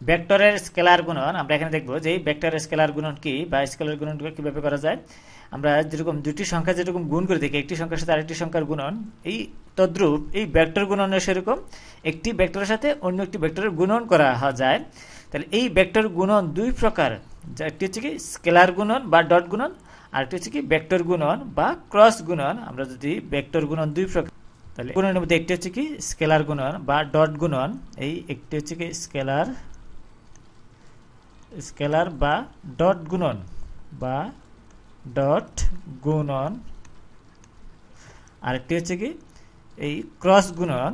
ভেক্টরের স্কেলার গুণন, আমরা এখানে দেখব যে ভেক্টরের স্কেলার গুণন কি বা স্কেলার গুণন কীভাবে করা যায়। আমরা যেরকম দুটি সংখ্যা যেরকম গুণ করে দেখি, একটি সংখ্যার সাথে আরেকটি সংখ্যার গুণন, এই তদ্রূপ এই ভেক্টর গুণনের সেরকম একটি ভেক্টরের সাথে অন্য একটি ভেক্টরের গুণন করা যায়। তাহলে এই ভেক্টর গুণন দুই প্রকার একটি হচ্ছে কি স্কেলার গুণন বা ডট গুণন আর একটি হচ্ছে কি ভেক্টর গুণন বা ক্রস গুণন। আমরা যদি ভেক্টর গুণন দুই প্রকার, তাহলে গুণনের মধ্যে একটি হচ্ছে কি স্কেলার গুণন বা ডট গুণন, এই একটি হচ্ছে কি স্কেলার স্কেলার বা ডট গুণন, বা ডট গুণন। আরেকটি হচ্ছে কি, এই ক্রস গুণন,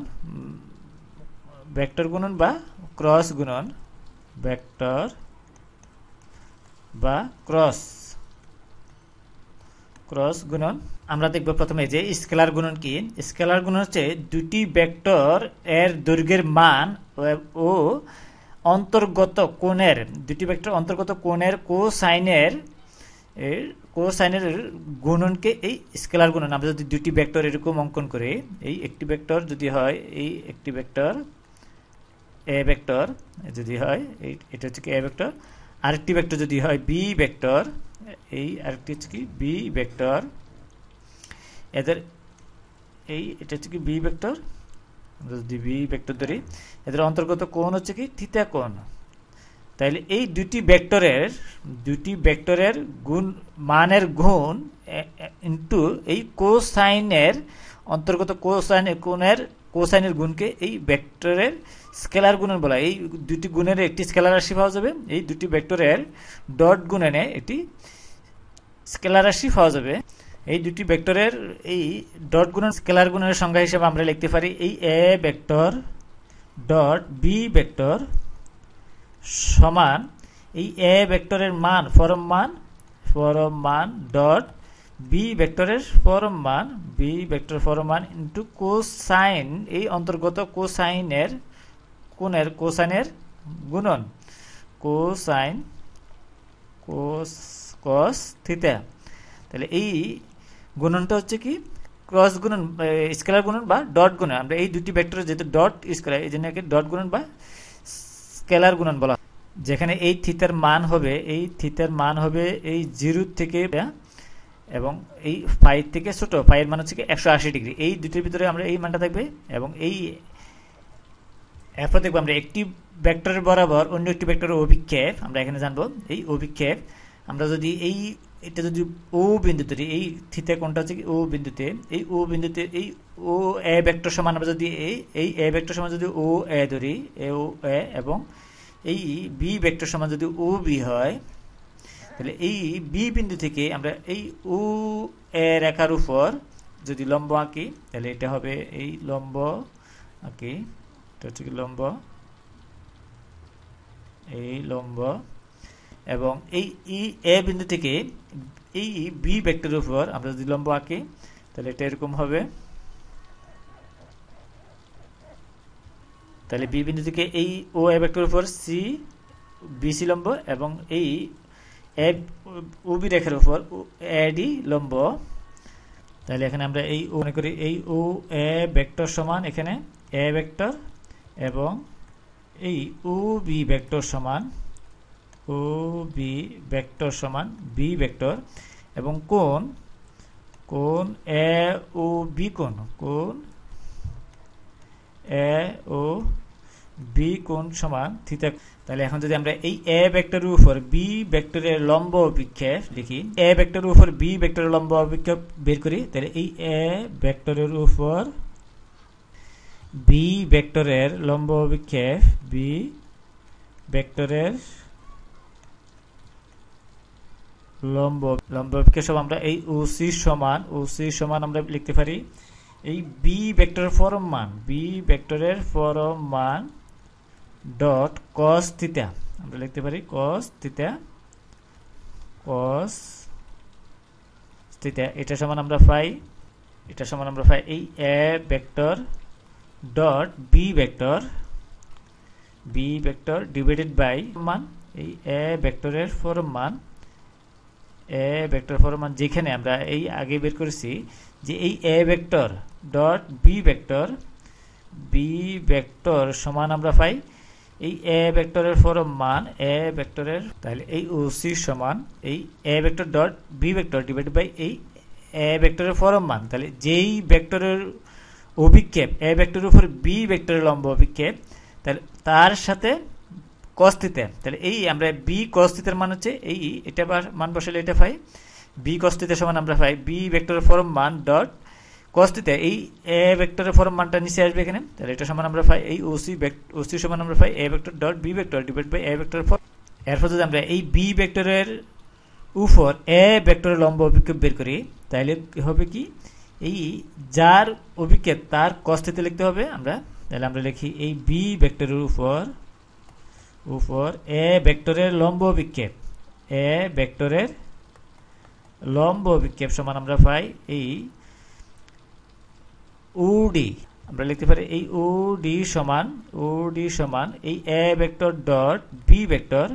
ভেক্টর গুণন বা ক্রস গুণন, ভেক্টর বা ক্রস। ক্রস গুণন, আমরা দেখব প্রথমে যে স্কেলার গুণন কি। স্কেলার গুণন হচ্ছে দুটি ভেক্টর এর দৈর্ঘ্যের মান ও অন্তর্গত কোণের, দুটি ভেক্টর অন্তর্গত কোণের কোসাইনের, এর কোসাইনের গুণনকে এই স্কেলার গুণন। আমরা যদি দুটি ভেক্টর এরকম অঙ্কন করি, এই একটি ভেক্টর যদি হয়, এই একটি ভেক্টর এ ভেক্টর যদি হয়, এই এটা হচ্ছে কি এ ভেক্টর আরেকটি ভেক্টর যদি হয় বি ভেক্টর এই আরেকটি হচ্ছে কি বি ভেক্টর এদের, এই এটা হচ্ছে কি বি ভেক্টর আমরা ভেক্টর ধরি এদের অন্তর্গত কোণ হচ্ছে কি? থিতা কোণ। তাইলে এই দুটি ভেক্টরের দুটি ভেক্টরের গুণ, মানের গুণ ইন্টু এই কোসাইনের অন্তর্গত কোসাইনের কোণের কোসাইনের গুণকে এই ভেক্টরের স্কেলার গুণন বলা এই দুটি গুণের একটি স্কেলার রাশি পাওয়া যাবে। এই দুটি ভেক্টরের ডট গুণনে একটি স্কেলার রাশি পাওয়া যাবে। এই দুটি ভেক্টরের এই ডট গুণন স্কেলার গুণনের সংজ্ঞা হিসেবে আমরা লিখতে পারি এই A vector dot B vector সমান এই এ ভেক্টরের মান ফরম মান ফরম মান ডট বি ভেক্টরের ফরম মান বি ভেক্টর ফরম মান ইন্টু কোসাইন এই অন্তর্গত কোসাইনের কোণের কোসাইনের গুণন। কোসাইন কোস কস থিতা তাহলে এই গুণনটা হচ্ছে কি? ক্রস গুণন স্কেলার গুণন বা ডট গুণন। আমরা এই দুটি ভেক্টরের যেহেতু ডট করা এই জন্য ডট গুণন বা স্কেলার গুণন বলা যেখানে এই থিতার মান হবে, এই থিতার মান হবে এই জিরো থেকে, এবং এই ফাইভ থেকে ছোট। ফাইভের মান হচ্ছে কি একশো আশি ডিগ্রি। এই দুটির ভিতরে আমরা এই মানটা থাকবে এবং এই এরপর দেখব। আমরা একটি ভেক্টরের বরাবর অন্য একটি ভেক্টরের অভিক্ষেপ, আমরা এখানে জানব, এই অভিক্ষেপ। আমরা যদি এই এটা যদি ও বিন্দু ধরি এই থিতে কোনটা হচ্ছে কি ও বিন্দুতে, এই ও বিন্দুতে, এই ও এ ভেক্টর সমান আমরা যদি এই এই এ ভেক্টর সমান যদি ও এ ধরি, এ, ও, এ এবং এই বি ভেক্টর সমান যদি ও বি হয়, তাহলে এই বি বিন্দু থেকে আমরা এই ও এ রেখার উপর যদি লম্ব আঁকি, তাহলে এটা হবে এই লম্ব আঁকি, এটা হচ্ছে কি লম্ব, এই লম্ব এবং এই ই এ বিন্দু থেকে এই বি ভেক্টরের উপর আমরা যদি লম্ব আঁকি, তাহলে এটা এরকম হবে। তাহলে বি বিন্দু থেকে এই ও এ ভেক্টরের উপর সি বিসি লম্ব এবং এই এ ও বি রেখার উপর এ ডি লম্ব। তাহলে এখানে আমরা এই ও মনে করি এই ও এ ভেক্টর সমান এখানে এ ভেক্টর এবং এই ও বি ভেক্টর সমান ও, বি ভেক্টর সমান, বি ভেক্টর, এবং কোন কোন এ ও বি কোন কোন এ ও বি কোন সমান থিতা তাহলে এখন যদি আমরা এই এ ভেক্টরের উপর বি ভেক্টরের লম্ব অভিক্ষেপ লিখি, এ ভেক্টরের উপর বি ভেক্টরের লম্ব অভিক্ষেপ বের করি, তাহলে এই এ ভেক্টরের উপর বি ভেক্টরের লম্ব অভিক্ষেপ, বি ভেক্টরের লম্ব লম্ব অভিক্ষেপ সব আমরা এই ও সি সমান, ও সি সমান আমরা লিখতে পারি এই বি ভেক্টরের ফরম মান, বি ভেক্টরের ফরম মান ডট কস থিতা আমরা লিখতে পারি কস থিতা কস থিতা এটা সমান আমরা পাই, এটা সমান আমরা পাই এই A vector dot B vector B vector divided by মান, এই এ ভেক্টরের ফরম মান এ ভেক্টর ফরম মান যেখানে আমরা এই আগে বের করেছি যে এই A vector dot B vector B vector সমান আমরা পাই। এই এ ভেক্টরের ফরম মান এ ভেক্টরের তাহলে এই ওসি সমান এই A vector dot B vector divide by এই এ ভেক্টরের ফরম মান। তাহলে যেই ভেক্টরের অভিক্ষেপ এ ভেক্টরের উপর বি ভেক্টরের লম্ব অভিক্ষেপ, তাহলে তার সাথে কস্তিতে তাহলে এই আমরা বি কস্তিতের মান হচ্ছে এই, এটা মান বসালে এটা পাই। বি কস্তিতে সমান আমরা পাই। বি ভেক্টরের ফরম মান ডট কস্তিতে এই এ ভেক্টরের ফরম মানটা নিচে আসবে এখানে। তাহলে এটা সমান আমরা পাই এই ওসি ওসি সমান আমরা পাই A vector dot B vector divide by A ভেক্টরের ফর এরপর যদি আমরা এই বি ভেক্টরের উপর এ ভেক্টরের লম্ব অভিক্ষেপ বের করি, তাহলে হবে কি? এই যার অভিক্ষেপ তার কস্তিতে লিখতে হবে আমরা। তাহলে আমরা লিখি এই বি ভেক্টরের উপর উপর এ ভেক্টরের লম্ব বিক্ষেপ এ ভেক্টরের লম্ব বিক্ষেপ সমান আমরা পাই এই উডি। আমরা লিখতে পারি এই উডি সমান উডি সমান এই A vector dot B vector,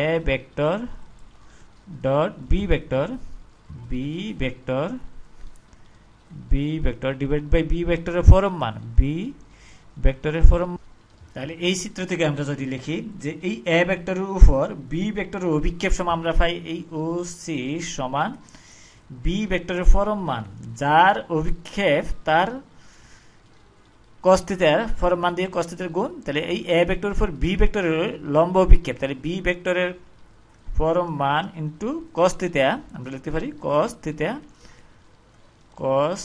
A vector dot B vector B vector B vector divide by B ভেক্টরের ফরম মান, বি ভেক্টরের ফরম তাহলে এই চিত্র থেকে আমরা যদি লিখি যে এই এ ভেক্টরের উপর বি ভেক্টরের অভিক্ষেপ সমান আমরা পাই এই ও সি সমান বি ভেক্টরের ফরম মান, যার অভিক্ষেপ তার কস্তিতার ফরম মান দিয়ে কস্তিতের গুণ। তাহলে এই এ ভেক্টরের উপর বি ভেক্টরের লম্ব অভিক্ষেপ, তাহলে বি ভেক্টরের ফরম মান ইন্টু কস্তিতা আমরা লিখতে পারি কস্তিতা কস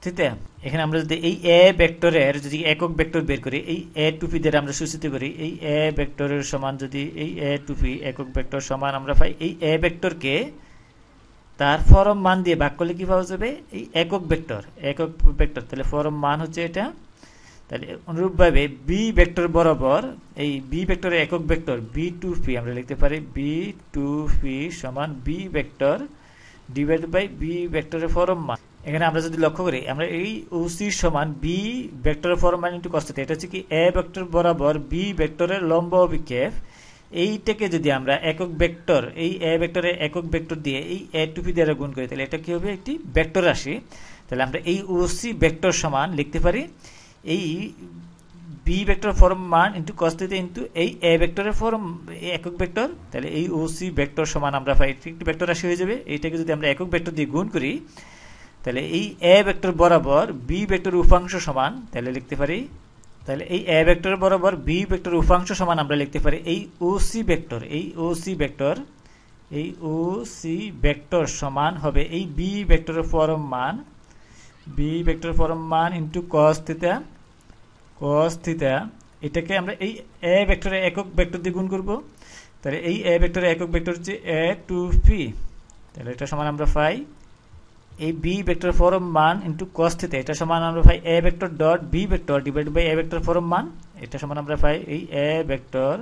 স্থিতে এখানে আমরা যদি এই এ ভেক্টরের যদি একক ভেক্টর বের করি, এই এ টুপি দিয়ে আমরা সূচিত করি, এই এ ভেক্টরের সমান যদি এই এ টুপি একক ভেক্টর সমান আমরা পাই, এই এ ভেক্টরকে তার ফরম মান দিয়ে ভাগ করলে কি পাওয়া যাবে? এই একক ভেক্টর একক ভেক্টর তাহলে ফরম মান হচ্ছে এটা। তাহলে অনুরূপভাবে বি ভেক্টর বরাবর এই বি ভেক্টরের একক ভেক্টর বি টু পি আমরা লিখতে পারি বি টু পি সমান B vector divide by B ভেক্টরের ফরম মান। এখানে আমরা যদি লক্ষ্য করি, আমরা এই ওসি সমান বি ভেক্টরের ফরম ইন্টু কষ্ট এটা হচ্ছে কি এ ভেক্টর বরাবর বি ভেক্টরের লম্ব অভিক্ষেপ। এইটাকে যদি আমরা একক ভেক্টর এই এ ভেক্টরের একক ভেক্টর দিয়ে এই এ টুপি দ্বারা গুণ করি, তাহলে এটা কি হবে? একটি ভেক্টর রাশি। তাহলে আমরা এই ওসি ভেক্টর সমান লিখতে পারি, এই বি ভেক্টর ফর্ম মান ইন্টু কস থিটা ইন্টু এই এ ভেক্টরের ফর্ম একক ভেক্টর তাহলে এই ওসি ভেক্টর সমান আমরা পাই। একটি ভেক্টর রাশি হয়ে যাবে। এইটাকে যদি আমরা একক ভেক্টর দিয়ে গুণ করি তাহলে এই এ ভেক্টর বরাবর বি ভেক্টর উপাংশ সমান, তাহলে লিখতে পারি, তাহলে এই এ ভেক্টর বরাবর বি ভেক্টর উপাংশ সমান আমরা লিখতে পারি এই ওসি ভেক্টর এই ওসি ভেক্টর এই ও সি ভেক্টর সমান হবে এই বি ভেক্টরের ফরম মান বি ভেক্টর ফরম মান into cos theta cos theta এটাকে আমরা এই এ ভেক্টরে একক ভেক্টর দিয়ে গুণ করব, তাহলে এই এ ভেক্টরে একক ভেক্টর হচ্ছে এ টু পি তাহলে এটা সমান আমরা পাই এই বি ভেক্টর ফরম মান ইন্টু কস থিটা এটা সমান আমরা পাই A vector dot B vector divide by A vector form মান, এটা সমান আমরা পাই এই A vector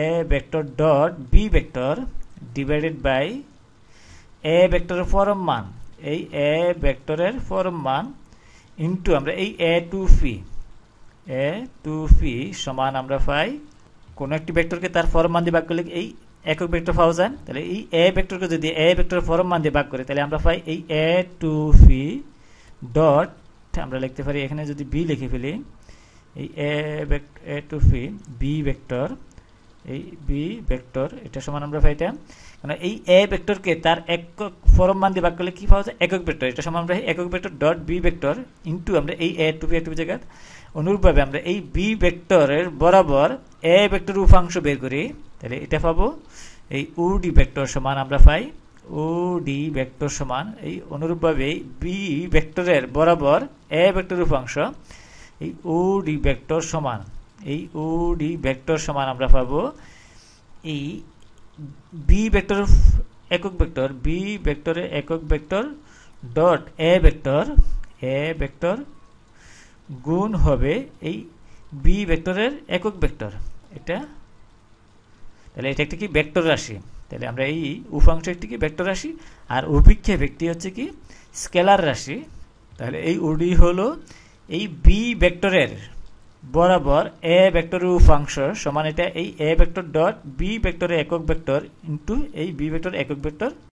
A vector dot B vector divided by A ভেক্টরের ফরম মান, এই এ ভেক্টরের ফরম মান ইন্টু আমরা এই A two phi A two ফি সমান আমরা পাই কোন একটি ভেক্টরকে তার ফরম মান দিয়ে ভাগ করলে এই একক ভেক্টর পাওয়া যায়, তাহলে এই এ ভেক্টরকে যদি এ ভেক্টর ফরম মান দিয়ে ভাগ করি, তাহলে আমরা পাই এই এ টু ফি ডট আমরা লিখতে পারি, এখানে যদি বি লিখে ফেলি, এই A A two fee B vector এই বি ভেক্টর এটা সমান আমরা পাই এটা। মানে এই এ ভেক্টরকে তার একক ফরম মান দিয়ে ভাগ করলে কি পাওয়া যায়? একক ভেক্টর এটা সমান আমরা একক vector dot B vector into আমরা এই A to B A to B অনুরূপভাবে আমরা এই বি ভেক্টরের বরাবর এ ভেক্টর উপাংশ বের করি, তাহলে এটা পাবো এই ও ডি ভেক্টর সমান আমরা পাই ও ডি ভেক্টর সমান এই অনুরূপভাবে বি ভেক্টরের বরাবর এ ভেক্টর উপাংশ এই ও ডি ভেক্টর সমান, এই ও ডি ভেক্টর সমান আমরা পাবো এই বি ভেক্টর একক ভেক্টর বি ভেক্টরের একক vector dot A vector A vector গুণ হবে এই বি ভেক্টরের একক ভেক্টর এটা তাহলে এটা একটা কি? ভেক্টর রাশি। তাহলে আমরা এই উপাংশ একটি কি ভেক্টর রাশি, আর অভিক্ষেপ একটি হচ্ছে কি? স্কেলার রাশি। তাহলে এই উডি হলো এই বি ভেক্টরের বরাবর এ ভেক্টরের উপাংশ সমান এটা এই এ ভেক্টর ডট বি ভেক্টরের একক ভেক্টর ইন্টু এই বি ভেক্টর একক ভেক্টর